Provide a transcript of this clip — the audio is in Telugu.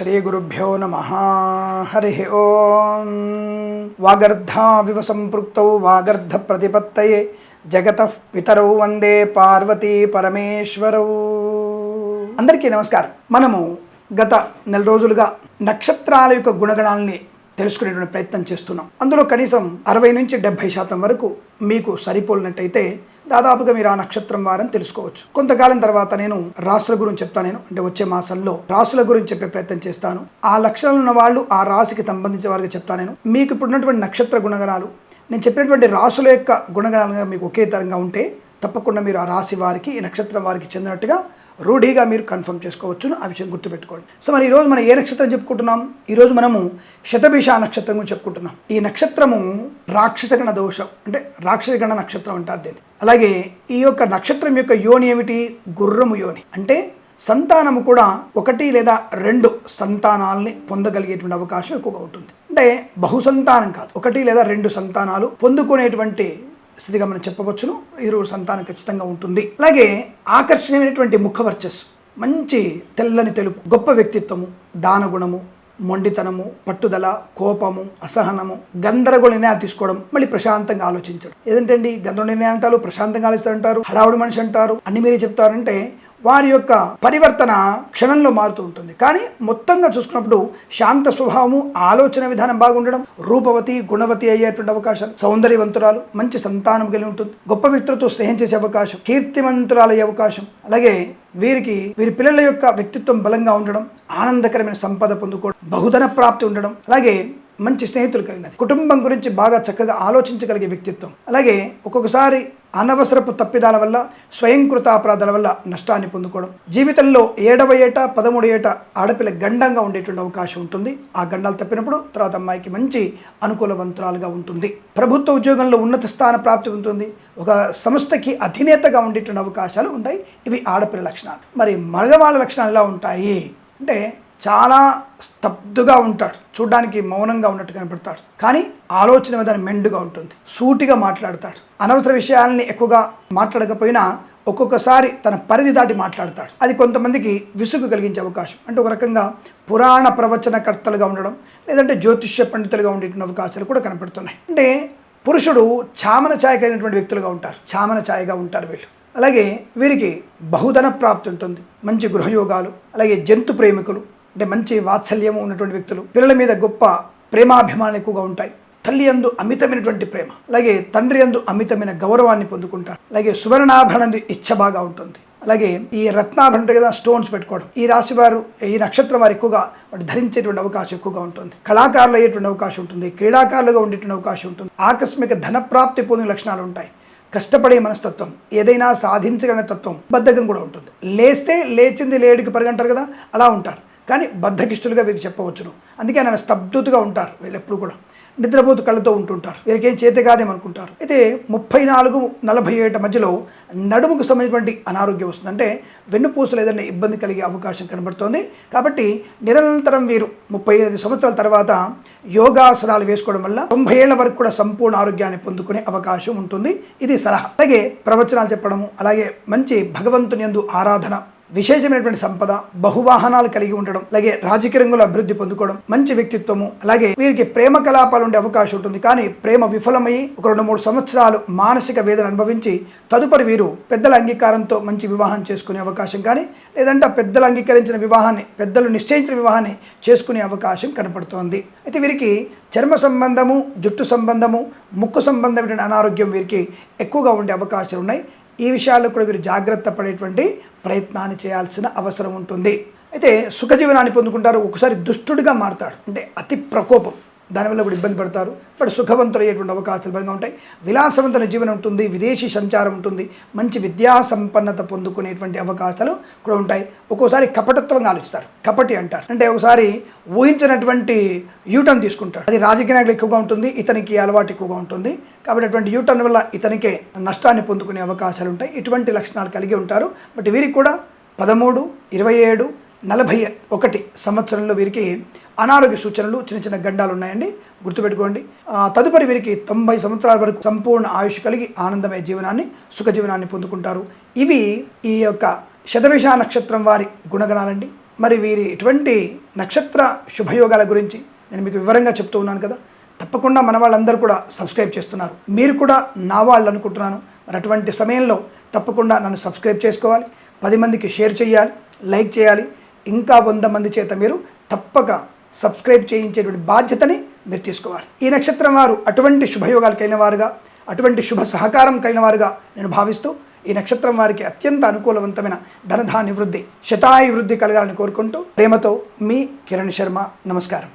శ్రీ గురుభ్యో నమ హరి ఓం వాగర్ధావివ సంపృక్తౌ వాగర్ధ ప్రతిపత్తయే జగత పితరౌ వందే పార్వతీ పరమేశ్వరౌ అందరికీ నమస్కారం. మనము గత నెల రోజులుగా నక్షత్రాల యొక్క గుణగణాలని తెలుసుకునేటువంటి ప్రయత్నం చేస్తున్నాం. అందులో కనీసం అరవై నుంచి డెబ్బై శాతం వరకు మీకు సరిపోలినట్టయితే దాదాపుగా మీరు ఆ నక్షత్రం వారని తెలుసుకోవచ్చు. కొంతకాలం తర్వాత నేను రాసుల గురించి చెప్తాను. నేను అంటే వచ్చే మాసంలో రాసుల గురించి చెప్పే ప్రయత్నం చేస్తాను. ఆ లక్షణాలు ఉన్న వాళ్ళు ఆ రాశికి సంబంధించిన వారికి చెప్తాను నేను. మీకు ఇప్పుడు ఉన్నటువంటి నక్షత్ర గుణగణాలు నేను చెప్పినటువంటి రాసుల యొక్క గుణగణాలుగా మీకు ఒకే తరంగా ఉంటే తప్పకుండా మీరు ఆ రాశి వారికి ఈ నక్షత్రం వారికి చెందినట్టుగా రూఢీగా మీరు కన్ఫర్మ్ చేసుకోవచ్చును. ఆ విషయం గుర్తుపెట్టుకోండి. సో మరి ఈరోజు మనం ఏ నక్షత్రం చెప్పుకుంటున్నాం? ఈరోజు మనము శతభిష నక్షత్రం గురించి చెప్పుకుంటున్నాం. ఈ నక్షత్రము రాక్షసగణ దోషం అంటే రాక్షసగణ నక్షత్రం అంటారు దీన్ని. అలాగే ఈ యొక్క నక్షత్రం యొక్క యోని ఏమిటి? గుర్రము యోని. అంటే సంతానము కూడా ఒకటి లేదా రెండు సంతానాల్ని పొందగలిగేటువంటి అవకాశం ఎక్కువగా ఉంటుంది. అంటే బహుసంతానం కాదు. ఒకటి లేదా రెండు సంతానాలు పొందుకునేటువంటి స్థితిగా మనం చెప్పవచ్చును. ఇరువురు సంతానం ఖచ్చితంగా ఉంటుంది. అలాగే ఆకర్షణీయమైనటువంటి ముఖవర్చస్సు మంచి తెల్లని తెలుపు గొప్ప వ్యక్తిత్వము దానగుణము మొండితనము పట్టుదల కోపము అసహనము గందరగోళ నిర్ణయాలు తీసుకోవడం మళ్ళీ ప్రశాంతంగా ఆలోచించడం. ఏదంటండి గందరగోళ నిర్ణయాలు అంటారు ప్రశాంతంగా ఆలోచిస్తారంటారు హడావుడి మనిషి అంటారు అన్ని మీరే చెప్తారంటే వారి యొక్క పరివర్తన క్షణంలో మారుతూ ఉంటుంది. కానీ మొత్తంగా చూసుకున్నప్పుడు శాంత స్వభావము ఆలోచన విధానం బాగుండడం రూపవతి గుణవతి అయ్యేటువంటి అవకాశం సౌందర్యవంతురాలు మంచి సంతానం కలిగి ఉంటుంది గొప్ప వ్యక్తులతో స్నేహం చేసే అవకాశం కీర్తివంతురాలయ్యే అవకాశం. అలాగే వీరికి వీరి పిల్లల యొక్క వ్యక్తిత్వం బలంగా ఉండడం ఆనందకరమైన సంపద పొందుకోవడం బహుధన ప్రాప్తి ఉండడం అలాగే మంచి స్నేహితులు కలిగినది. కుటుంబం గురించి బాగా చక్కగా ఆలోచించగలిగే వ్యక్తిత్వం. అలాగే ఒక్కొక్కసారి అనవసరపు తప్పిదాల వల్ల స్వయంకృత అపరాధాల వల్ల నష్టాన్ని పొందుకోవడం. జీవితంలో ఏడవ ఏట పదమూడు ఏట ఆడపిల్ల గండంగా ఉండేటువంటి అవకాశం ఉంటుంది. ఆ గండాలు తప్పినప్పుడు తర్వాత అమ్మాయికి మంచి అనుకూలవంతురాలుగా ఉంటుంది. ప్రభుత్వ ఉద్యోగంలో ఉన్నత స్థాన ప్రాప్తి ఉంటుంది. ఒక సంస్థకి అధినేతగా ఉండేటువంటి అవకాశాలు ఉంటాయి. ఇవి ఆడపిల్ల లక్షణాలు. మరి మగవాళ్ళ లక్షణాలు ఎలా ఉంటాయి? అంటే చాలా స్తబ్దుగా ఉంటాడు. చూడడానికి మౌనంగా ఉన్నట్టు కనపడతాడు. కానీ ఆలోచన విధానం మెండుగా ఉంటుంది. సూటిగా మాట్లాడతాడు. అనవసర విషయాల్ని ఎక్కువగా మాట్లాడకపోయినా ఒక్కొక్కసారి తన పరిధి దాటి మాట్లాడతాడు. అది కొంతమందికి విసుగు కలిగించే అవకాశం. అంటే ఒక రకంగా పురాణ ప్రవచనకర్తలుగా ఉండడం లేదంటే జ్యోతిష్య పండితులుగా ఉండేటువంటి అవకాశాలు కూడా కనపడుతున్నాయి. అంటే పురుషుడు చామన ఛాయ కలిగినటువంటి వ్యక్తులుగా ఉంటారు. చామన ఛాయగా ఉంటారు వీళ్ళు. అలాగే వీరికి బహుధన ప్రాప్తి ఉంటుంది. మంచి గృహయోగాలు అలాగే జంతు ప్రేమికులు అంటే మంచి వాత్సల్యము ఉన్నటువంటి వ్యక్తులు. పిల్లల మీద గొప్ప ప్రేమాభిమానాలు ఎక్కువగా ఉంటాయి. తల్లి అందు అమితమైనటువంటి ప్రేమ. అలాగే తండ్రి అందు అమితమైన గౌరవాన్ని పొందుకుంటారు. అలాగే సువర్ణాభరణం ఇచ్చ బాగా ఉంటుంది. అలాగే ఈ రత్నాభరణ కదా స్టోన్స్ పెట్టుకోవడం. ఈ రాశి వారు ఈ నక్షత్రం వారు ఎక్కువగా వాటి ధరించేటువంటి అవకాశం ఎక్కువగా ఉంటుంది. కళాకారులు అయ్యేటువంటి అవకాశం ఉంటుంది. క్రీడాకారులుగా ఉండేటువంటి అవకాశం ఉంటుంది. ఆకస్మిక ధనప్రాప్తి పొందిన లక్షణాలు ఉంటాయి. కష్టపడే మనస్తత్వం ఏదైనా సాధించగలిగిన తత్వం బద్ధకం కూడా ఉంటుంది. లేస్తే లేచింది లేడికి పరిగంటారు కదా అలా ఉంటారు. కానీ బద్ధకిష్టులుగా వీరు చెప్పవచ్చును. అందుకే ఆయన స్తబ్దుతుగా ఉంటారు వీళ్ళు ఎప్పుడు కూడా. నిద్రపోతు కళ్ళతో ఉంటుంటారు. వీరికేం ఏం చేతి కాదేమనుకుంటారు. అయితే ముప్పై నాలుగు నలభై ఏట మధ్యలో నడుముకు సంబంధించినటువంటి అనారోగ్యం వస్తుంది. అంటే వెన్నుపూసలు ఏదైనా ఇబ్బంది కలిగే అవకాశం కనబడుతోంది. కాబట్టి నిరంతరం వీరు ముప్పై ఐదు సంవత్సరాల తర్వాత యోగాసనాలు వేసుకోవడం వల్ల తొంభై ఏళ్ళ వరకు కూడా సంపూర్ణ ఆరోగ్యాన్ని పొందుకునే అవకాశం ఉంటుంది. ఇది సలహా. అలాగే ప్రవచనాలు చెప్పడము అలాగే మంచి భగవంతుని యందు ఆరాధన విశేషమైనటువంటి సంపద బహువాహనాలు కలిగి ఉండడం అలాగే రాజకీయ రంగంలో అభివృద్ధి పొందుకోవడం మంచి వ్యక్తిత్వము అలాగే వీరికి ప్రేమ కలాపాలు ఉండే అవకాశం ఉంటుంది. కానీ ప్రేమ విఫలమై ఒక రెండు మూడు సంవత్సరాలు మానసిక వేదన అనుభవించి తదుపరి వీరు పెద్దల అంగీకారంతో మంచి వివాహం చేసుకునే అవకాశం కానీ లేదంటే పెద్దలు అంగీకరించిన వివాహాన్ని పెద్దలు నిశ్చయించిన వివాహాన్ని చేసుకునే అవకాశం కనపడుతోంది. అయితే వీరికి చర్మ సంబంధము జుట్టు సంబంధము ముక్కు సంబంధమైన అనారోగ్యం వీరికి ఎక్కువగా ఉండే అవకాశాలు ఉన్నాయి ఈ విషయాల్లో కూడా వీరు జాగ్రత్త పడేటువంటి ప్రయత్నాన్ని చేయాల్సిన అవసరం ఉంటుంది. అయితే సుఖజీవనాన్ని పొందుకుంటారు. ఒకసారి దుష్టుడిగా మారతాడు. అంటే అతి ప్రకోపం. దానివల్ల కూడా ఇబ్బంది పడతారు. బట్ సుఖవంతులయ్యేటువంటి అవకాశాలు బలంగా ఉంటాయి. విలాసవంతమైన జీవనం ఉంటుంది. విదేశీ సంచారం ఉంటుంది. మంచి విద్యా సంపన్నత పొందుకునేటువంటి అవకాశాలు కూడా ఉంటాయి. ఒక్కోసారి కపటత్వంగా ఆలోచిస్తారు. కపటి అంటారు. అంటే ఒకసారి ఊహించినటువంటి యూటర్న్ తీసుకుంటాడు. అది రాజకీయ నాయకులు ఎక్కువగా ఉంటుంది. ఇతనికి అలవాటు ఎక్కువగా ఉంటుంది. కాబట్టి అటువంటి యూటర్న్ వల్ల ఇతనికే నష్టాన్ని పొందుకునే అవకాశాలు ఉంటాయి. ఇటువంటి లక్షణాలు కలిగి ఉంటారు. బట్ వీరికి కూడా పదమూడు ఇరవై ఏడు నలభై ఒకటి సంవత్సరంలో వీరికి అనారోగ్య సూచనలు చిన్న చిన్న గండాలు ఉన్నాయండి. గుర్తుపెట్టుకోండి. తదుపరి వీరికి తొంభై సంవత్సరాల వరకు సంపూర్ణ ఆయుష్ కలిగి ఆనందమయ జీవనాన్ని సుఖజీవనాన్ని పొందుకుంటారు. ఇవి ఈ యొక్క శతభిష నక్షత్రం వారి గుణగణాలండి. మరి వీరి ఇటువంటి నక్షత్ర శుభయోగాల గురించి నేను మీకు వివరంగా చెప్తూ ఉన్నాను కదా. తప్పకుండా మన వాళ్ళందరూ కూడా సబ్స్క్రైబ్ చేస్తున్నారు. మీరు కూడా నా వాళ్ళు అనుకుంటున్నాను. మరి అటువంటి సమయంలో తప్పకుండా నన్ను సబ్స్క్రైబ్ చేసుకోవాలి. పది మందికి షేర్ చేయాలి లైక్ చేయాలి. ఇంకా వంద మంది చేత మీరు తప్పక సబ్స్క్రైబ్ చేయించేటువంటి బాధ్యతని మీరు తీసుకోవాలి. ఈ నక్షత్రం వారు అటువంటి శుభయోగాలు కలిగిన వారుగా అటువంటి శుభ సహకారం కలిగిన వారుగా నేను భావిస్తూ ఈ నక్షత్రం వారికి అత్యంత అనుకూలవంతమైన ధనధాన్య వృద్ధి శతాయు వృద్ధి కలగాలని కోరుకుంటూ ప్రేమతో మీ కిరణ్ శర్మ నమస్కారం.